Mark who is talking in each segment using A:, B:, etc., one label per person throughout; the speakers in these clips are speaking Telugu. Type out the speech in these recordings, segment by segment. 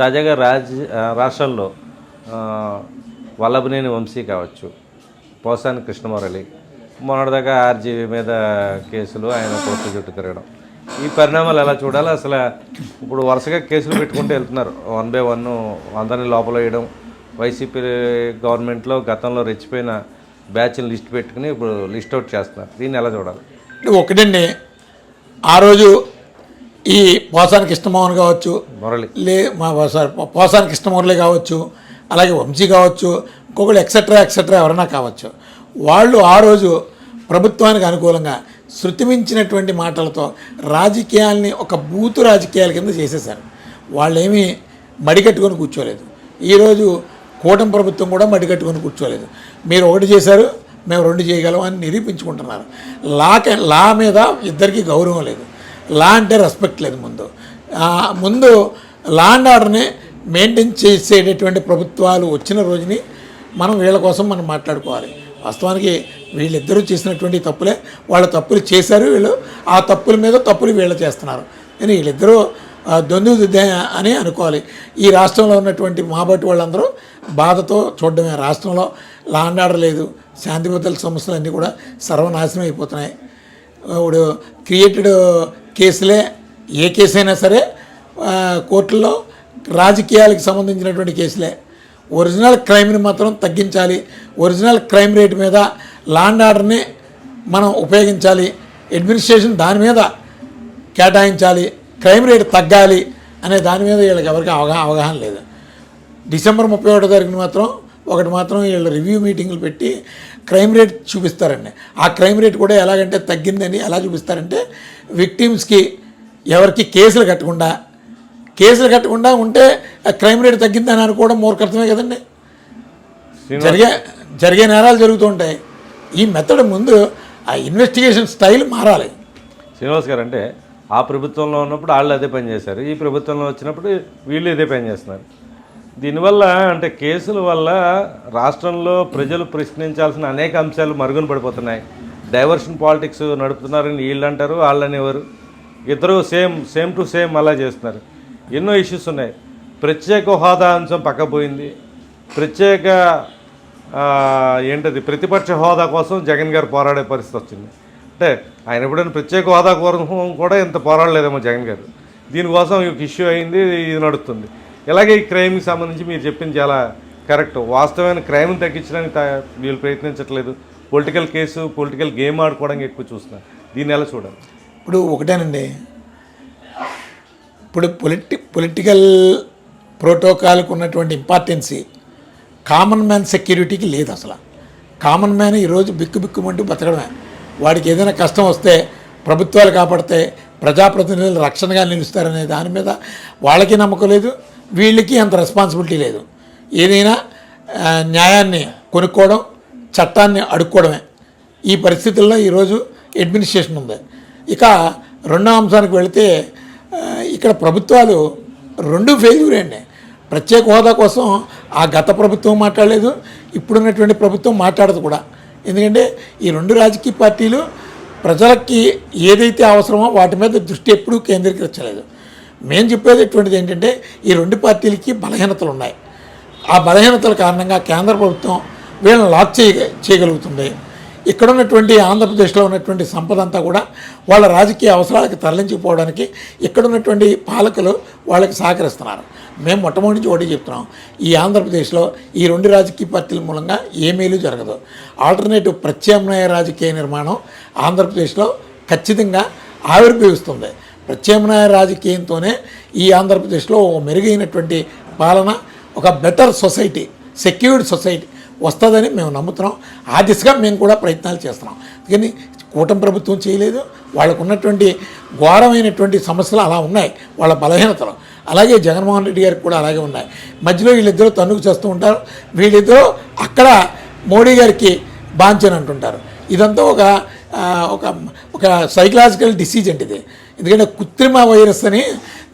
A: తాజాగా రాజ్ రాష్ట్రంలో రాష్ట్రాల్లో వల్లభనేని వంశీ కావచ్చు. పోసాని కృష్ణమురళి. మొన్నటిదాకా ఆర్జీవీ మీద కేసులు ఆయన కోర్టు చుట్టూ తిరగడం. ఈ పరిణామాలు ఎలా చూడాలి? అసలు ఇప్పుడు వరుసగా కేసులు పెట్టుకుంటూ వెళ్తున్నారు. వన్ బై వన్ అందరినీ లోపల వేయడం వైసీపీ గవర్నమెంట్లో గతంలో రెచ్చిపోయిన బ్యాచ్ని లిస్ట్ పెట్టుకుని ఇప్పుడు లిస్ట్ అవుట్ చేస్తున్నారు. దీన్ని ఎలా చూడాలి?
B: ఒకటండి ఆ రోజు ఈ పోసాని కృష్ణమోహన్ కావచ్చు లే మా సారీ పోసాని కృష్ణమూర్లే కావచ్చు అలాగే వంశీ కావచ్చు ఇంకొకళ్ళు ఎక్సెట్రా ఎక్సెట్రా ఎవరైనా కావచ్చు. వాళ్ళు ఆ రోజు ప్రభుత్వానికి అనుకూలంగా శృతిమించినటువంటి మాటలతో రాజకీయాల్ని ఒక బూతు రాజకీయాల కింద చేసేశారు. వాళ్ళేమీ మడికట్టుకొని కూర్చోలేదు. ఈరోజు కూటమి ప్రభుత్వం కూడా మడికట్టుకొని కూర్చోలేదు. మీరు ఒకటి చేశారు మేము రెండు చేయగలం అని నిరూపించుకుంటున్నారు లాకే లా మీద ఇద్దరికీ గౌరవం లేదు. లా అంటే రెస్పెక్ట్ లేదు ముందు. ముందు లా అండ్ ఆర్డర్ని మెయింటైన్ చేసేటటువంటి ప్రభుత్వాలు వచ్చిన రోజుని మనం వీళ్ళ కోసం మనం మాట్లాడుకోవాలి. వాస్తవానికి వీళ్ళిద్దరూ చేసినటువంటి తప్పులే వాళ్ళ తప్పులు చేశారు వీళ్ళు ఆ తప్పుల మీద తప్పులు వీళ్ళు చేస్తున్నారు. కానీ వీళ్ళిద్దరూ ఆ, దొందు అని అనుకోవాలి. ఈ రాష్ట్రంలో ఉన్నటువంటి మాబట్టి వాళ్ళందరూ బాధతో చూడడమే. రాష్ట్రంలో లా అండ్ ఆర్డర్ లేదు శాంతి భద్రతల సమస్యలు అన్నీ కూడా సర్వనాశనం అయిపోతున్నాయి. ఇప్పుడు క్రియేటెడ్ కేసులే ఏ కేసు అయినా సరే కోర్టుల్లో రాజకీయాలకు సంబంధించినటువంటి కేసులే. ఒరిజినల్ క్రైమ్ని మాత్రం తగ్గించాలి. ఒరిజినల్ క్రైమ్ రేట్ మీద లాండ్ ఆర్డర్ని మనం ఉపయోగించాలి. అడ్మినిస్ట్రేషన్ దాని మీద కేటాయించాలి. క్రైమ్ రేట్ తగ్గాలి అనే దాని మీద వీళ్ళకి ఎవరికి అవగాహన అవగాహన లేదు. డిసెంబర్ ముప్పై ఒకటో తారీఖున మాత్రం ఒకటి మాత్రం వీళ్ళు రివ్యూ మీటింగ్లు పెట్టి క్రైమ్ రేట్ చూపిస్తారండి. ఆ క్రైమ్ రేట్ కూడా ఎలాగంటే తగ్గిందని ఎలా చూపిస్తారంటే విక్టిమ్స్కి ఎవరికి కేసులు కట్టకుండా కేసులు కట్టకుండా ఉంటే ఆ క్రైమ్ రేట్ తగ్గిందని అనుకోవడం మూర్ఖర్థమే కదండి. జరిగే జరిగే నేరాలు జరుగుతూ ఉంటాయి ఈ మెథడ్ ముందు ఆ ఇన్వెస్టిగేషన్ స్టైల్ మారాలి.
A: శ్రీనివాస్ గారు అంటే ఆ ప్రభుత్వంలో ఉన్నప్పుడు వాళ్ళు అదే పని చేశారు. ఈ ప్రభుత్వంలో వచ్చినప్పుడు వీళ్ళు ఇదే పని చేస్తున్నారు. దీనివల్ల అంటే కేసుల వల్ల రాష్ట్రంలో ప్రజలు ప్రశ్నించాల్సిన అనేక అంశాలు మరుగున పడిపోతున్నాయి. డైవర్షన్ పాలిటిక్స్ నడుపుతున్నారని వీళ్ళు అంటారు వాళ్ళు అనేవారు ఇద్దరు సేమ్ సేమ్ టు సేమ్ అలా చేస్తున్నారు. ఎన్నో ఇష్యూస్ ఉన్నాయి. ప్రత్యేక హోదా అంశం పక్కపోయింది ప్రత్యేక ఏంటది? ప్రతిపక్ష హోదా కోసం జగన్ గారు పోరాడే పరిస్థితి వచ్చింది. అంటే ఆయన ఎప్పుడైనా ప్రత్యేక హోదా కోసం కూడా ఇంత పోరాడలేదేమో జగన్ గారు. దీనికోసం ఒక ఇష్యూ అయింది ఇది నడుస్తుంది. ఇలాగే ఈ క్రైమ్కి సంబంధించి మీరు చెప్పింది చాలా కరెక్ట్. వాస్తవమైన క్రైమ్ని తగ్గించడానికి వీళ్ళు ప్రయత్నించట్లేదు. పొలిటికల్ కేసు పొలిటికల్ గేమ్ ఆడుకోవడానికి ఎక్కువ చూస్తున్నారు దీన్ని ఎలా చూడాలి?
B: ఇప్పుడు ఒకటేనండి. ఇప్పుడు పొలిటి పొలిటికల్ ప్రోటోకాల్కి ఉన్నటువంటి ఇంపార్టెన్సీ కామన్ మ్యాన్ సెక్యూరిటీకి లేదు అసలు. కామన్ మ్యాన్ ఈరోజు బిక్కు బిక్కుమంటూ బతకడమే. వాడికి ఏదైనా కష్టం వస్తే ప్రభుత్వాలు కాపాడితే ప్రజాప్రతినిధులు రక్షణగా నిలుస్తారనే దాని మీద వాళ్ళకి నమ్మకం లేదు వీళ్ళకి అంత రెస్పాన్సిబిలిటీ లేదు. ఏదైనా న్యాయాన్ని కొనుక్కోవడం చట్టాన్ని అడుక్కోవడమే. ఈ పరిస్థితుల్లో ఈరోజు అడ్మినిస్ట్రేషన్ ఉంది. ఇక రెండో అంశానికి వెళితే ఇక్కడ ప్రభుత్వాలు రెండు ఫెయిల్యూర్ అండి. ప్రత్యేక హోదా కోసం ఆ గత ప్రభుత్వం మాట్లాడలేదు ఇప్పుడున్నటువంటి ప్రభుత్వం మాట్లాడదు కూడా. ఎందుకంటే ఈ రెండు రాజకీయ పార్టీలు ప్రజలకి ఏదైతే అవసరమో వాటి మీద దృష్టి ఎప్పుడూ కేంద్రీకరించలేదు. మేము చెప్పేటటువంటిది ఏంటంటే ఈ రెండు పార్టీలకి బలహీనతలు ఉన్నాయి. ఆ బలహీనతల కారణంగా కేంద్ర ప్రభుత్వం వీళ్ళని లాక్ చేయ చేయగలుగుతుంది ఇక్కడ ఉన్నటువంటి ఆంధ్రప్రదేశ్లో ఉన్నటువంటి సంపద అంతా కూడా వాళ్ళ రాజకీయ అవసరాలకు తరలించిపోవడానికి ఇక్కడ ఉన్నటువంటి పాలకులు వాళ్ళకి సహకరిస్తున్నారు. మేము మొట్టమొదటి నుంచి ఒకటి చెప్తున్నాం. ఈ ఆంధ్రప్రదేశ్లో ఈ రెండు రాజకీయ పార్టీల మూలంగా ఏ మేలు జరగదు. ఆల్టర్నేటివ్ ప్రత్యామ్నాయ రాజకీయ నిర్మాణం ఆంధ్రప్రదేశ్లో ఖచ్చితంగా ఆవిర్భవిస్తుంది. ప్రత్యామ్నాయ రాజకీయంతోనే ఈ ఆంధ్రప్రదేశ్లో ఒక మెరుగైనటువంటి పాలన ఒక బెటర్ సొసైటీ సెక్యూర్డ్ సొసైటీ వస్తుందని మేము నమ్ముతున్నాం. ఆ దిశగా మేము కూడా ప్రయత్నాలు చేస్తున్నాం. కానీ కూటమి ప్రభుత్వం చేయలేదు. వాళ్ళకు ఉన్నటువంటి ఘోరమైనటువంటి సమస్యలు అలా ఉన్నాయి. వాళ్ళ బలహీనతలు. అలాగే జగన్మోహన్ రెడ్డి గారికి కూడా అలాగే ఉన్నాయి. మధ్యలో వీళ్ళిద్దరూ తన్నుకు చేస్తూ ఉంటారు. వీళ్ళిద్దరూ అక్కడ మోడీ గారికి బాంచన్ అంటుంటారు. ఇదంతా ఒక ఒక ఒక సైకలాజికల్ డిసీజ్ అండి ఇది. ఎందుకంటే కృత్రిమ వైరస్ అని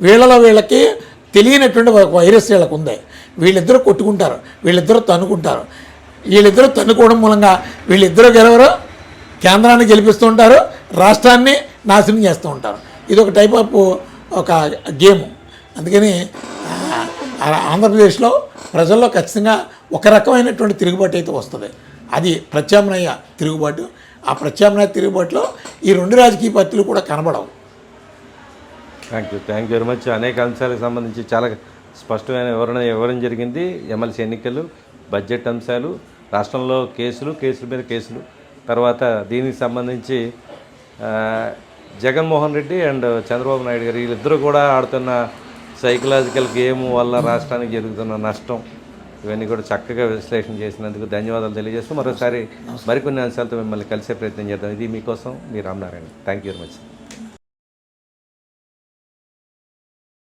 B: వీళ్ళలో వీళ్ళకి తెలియనటువంటి ఒక వైరస్ వీళ్ళకు ఉంది వీళ్ళిద్దరూ కొట్టుకుంటారు. వీళ్ళిద్దరూ తనుకుంటారు వీళ్ళిద్దరూ తన్నుకోవడం మూలంగా వీళ్ళిద్దరూ గెలవరు కేంద్రాన్ని గెలిపిస్తూ ఉంటారు రాష్ట్రాన్ని నాశనం చేస్తూ ఉంటారు. ఇది ఒక టైప్ ఆఫ్ ఒక గేమ్. అందుకని ఆంధ్రప్రదేశ్లో ప్రజల్లో ఖచ్చితంగా ఒక రకమైనటువంటి తిరుగుబాటు అయితే వస్తుంది. అది ప్రత్యామ్నాయ తిరుగుబాటు. ఆ ప్రత్యామ్నాయ తిరుగుబాటులో ఈ రెండు రాజకీయ పార్టీలు కూడా కనబడవు.
A: Thank you thank you very much అనేక అంశాలకు సంబంధించి చాలా స్పష్టమైన వివరణ ఇవ్వడం జరిగింది. ఎమ్మెల్సీ ఎన్నికలు బడ్జెట్ అంశాలు రాష్ట్రంలో కేసులు కేసుల మీద కేసులు. తర్వాత దీనికి సంబంధించి జగన్మోహన్ రెడ్డి అండ్ చంద్రబాబు నాయుడు గారు వీళ్ళిద్దరూ కూడా ఆడుతున్న సైకలాజికల్ గేమ్ వల్ల రాష్ట్రానికి జరుగుతున్న నష్టం. ఇవన్నీ కూడా చక్కగా విశ్లేషణ చేసినందుకు ధన్యవాదాలు తెలియజేస్తూ మరోసారి మరికొన్ని అంశాలతో మిమ్మల్ని కలిసే ప్రయత్నం చేద్దాం. ఇది మీకోసం మీ Ramanarayana. Thank you very much